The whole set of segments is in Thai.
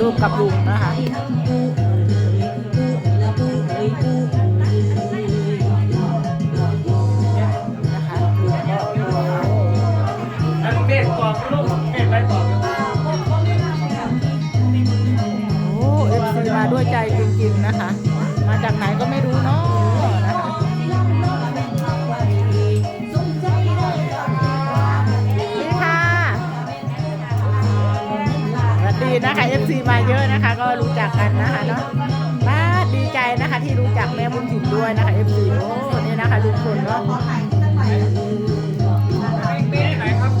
รูปกับลุงนะคะนะคะลุงก็โอ้เป็ดกรอบลูกเป็ดใบกรอบโอ้เอฟซีมาด้วยใจจริงๆนะคะ มาจากไหนก็ไม่รู้เนาะ นะคะเอฟซีมาเยอะนะคะ ก็รู้จักกันนะคะเนาะบ้าดีใจนะคะที่รู้จักแม่บุญถิ่นด้วยนะคะเอฟซีโอ้นี่นะคะลุงพลเนาะเป็ดไหนครับ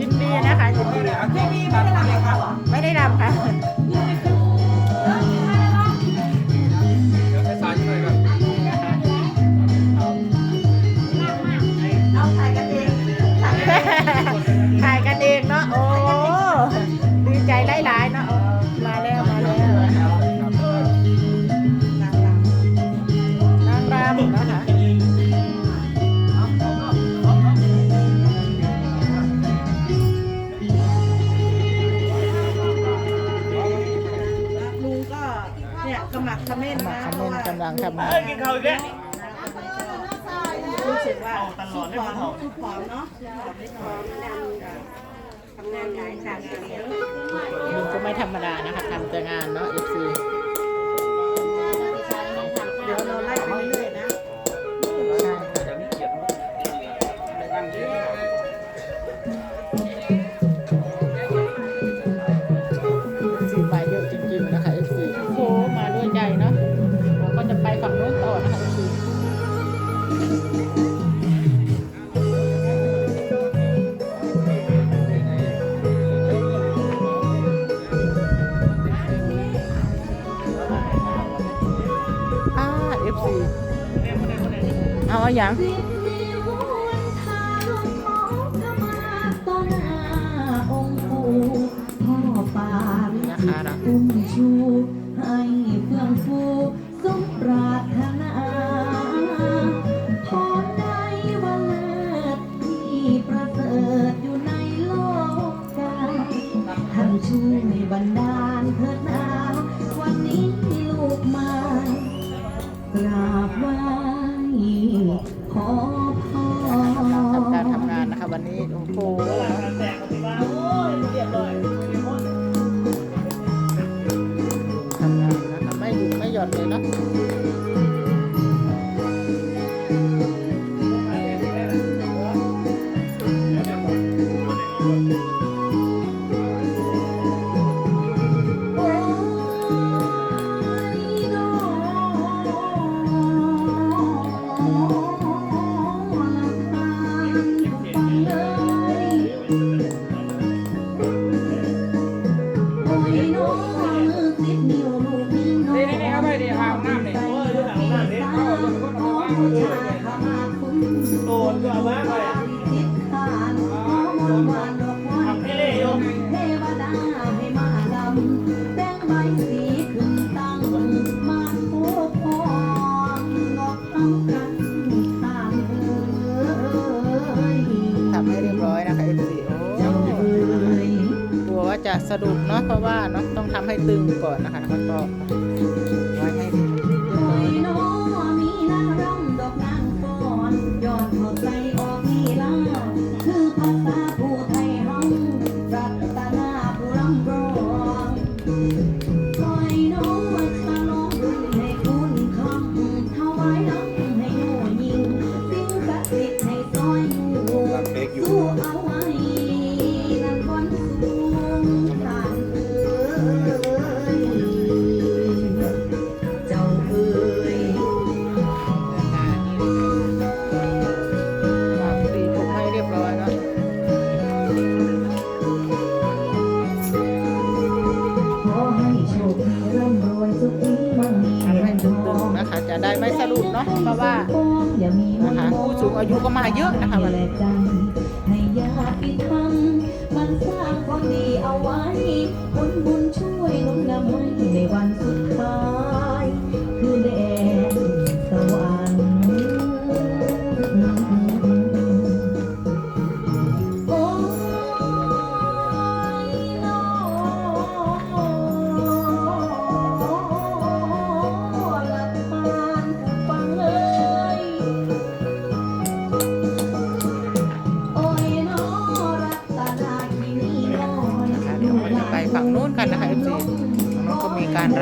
ยินดีนะคะยินดีไม่มีบัตรอะไรครับไม่ได้รำค่ะ เอนอกินข้าวอีกแล้วรู้สึกว่าตลอดเลยผอมันมหอมผอมเนาะผอมไม่ผอมทำงานหลายสามเดือนลุงก็ไม่ธรรมดานะคะทำแต่งานเนาะ FC เอย่างนะคะนะ ห โดนก็เอามาไปทำให้เละโยมทำใบสีขึ้นตั้งมาโคพรงอกตั้งกันตามเอ่ยทำให้เรียบร้อยนะคะเอฟซีโอ้กลัวว่าจะสะดุดเนาะเพราะว่าเนาะต้องทำให้ตึงก่อนนะคะแล้วก็ จะได้ไม่สรุปเนาะเพราะว่านะคะผู้สูงอายุก็มาเยอะนะคะวันนี้มันสร้างความดีเอาไว้ผลบุญช่วยหนุนนำให้ในวันสุด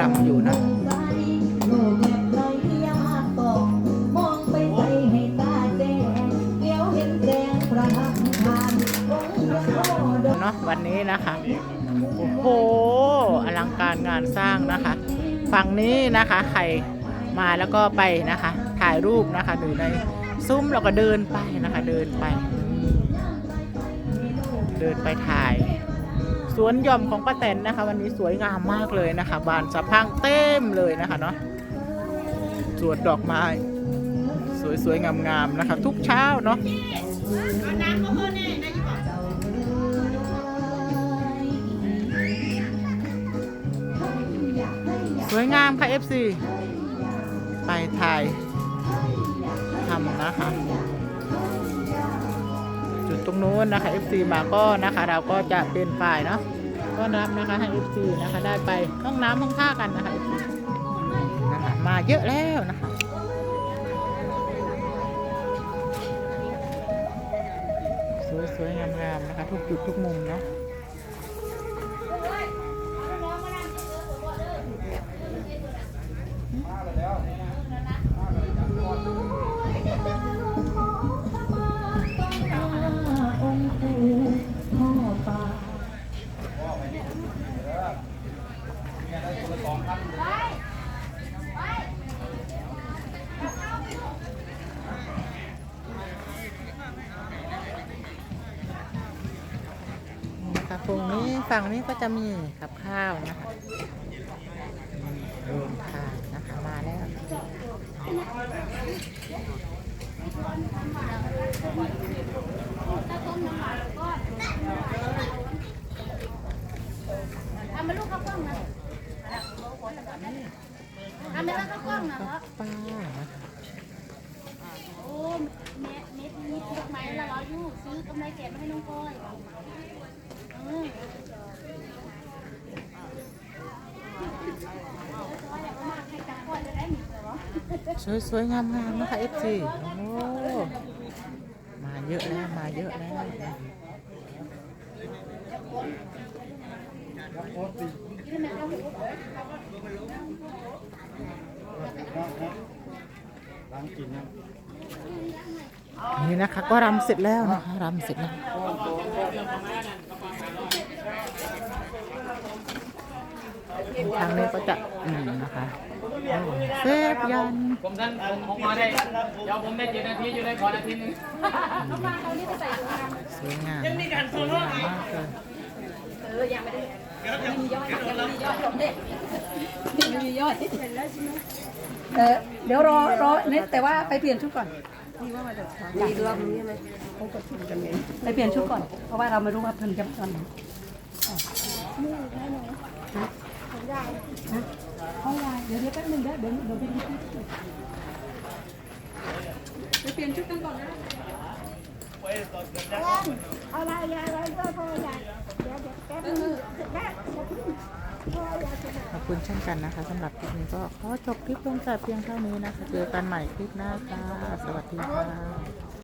ห้ตาแดงเดี๋ยวเห็นแสงประทับผ่านะเนาะวันนี้นะคะ โอ้โห อลังการงานสร้างนะคะ ฝั่งนี้นะคะ ใครมาแล้วก็ไปนะคะ ถ่ายรูปนะคะอยู่ในซุ้มแล้วก็เดินไปนะคะ เดินไป เดินไปถ่าย สวนหย่อมของป้าแตนนะคะ วันนี้สวยงามมากเลยนะคะ บานสะพังเต็มเลยนะคะเนาะสวนดอกไม้ สวยๆงามๆนะคะ ทุกเช้าเนาะสวยงามค่ะ FC ไปถ่ายทำนะคะ จุดตรงนู้นนะคะ FC มาก็นะคะ เราก็จะเป็นฝ่ายเนาะต้อนรับนะคะให้ FC นะคะ ได้ไปห้องน้ำห้องท่ากันนะคะ FC นะคะมาเยอะแล้วนะคะสวยๆงามๆนะคะ ทุกจุดทุกมุมเนาะ นะคะตรงนี้ฝั่งนี้ก็จะมีกับข้าวนะคะรวมทานนะคะมาแล้วทำมาลูกข้าวกล้องนะทำมาแล้วข้าวกล้องนะเหรอป้านะคะโอ้เม็ดเม็ดนี้ดอกไม้ละร้อยยูซื้อกำไรแกะมาให้น้องก้อย อืมให้จับก้อยสวยๆงามๆนะคะ FC โอ้มาเยอะแล้วมาเยอะแล้วนี่นะคะก็รำเสร็จแล้วนะคะรำเสร็จแล้ว ทางนี้ก็จะอืมนะคะเซฟยันผมท่านผมผมมาได้เดี๋ยวผมได้เจ็ดนาทีอยู่ได้ขอนาทีหนึงสวยงามยังมีการสวยงามมากเลยเออเดี๋ยวรอรอเนี่ยแต่ว่าไปเปลี่ยนชุดก่อนมีรอบนี้ไหมไปเปลี่ยนชุดก่อน เพราะว่าเราไม่รู้ว่าเพิ่นจะมาตอนไหน อะฮะฮะห้องเดี๋ยวเดี๋ยวแป๊บนึงเดียวเดี๋ยวเดี๋ยวไปดูชุดไปเปลี่ยนชุดกันก่อนนะอะไรยายอะไรก็พอยายเดี๋ยวเดี๋ยวแป๊บนึงแม่พ่อยายจะขอบคุณเช่นกันนะคะสำหรับคลิปนี้ก็ขอจบคลิปลงแต่เพียงเท่านี้นะคะ เจอกันใหม่คลิปหน้าค่ะ สวัสดีค่ะ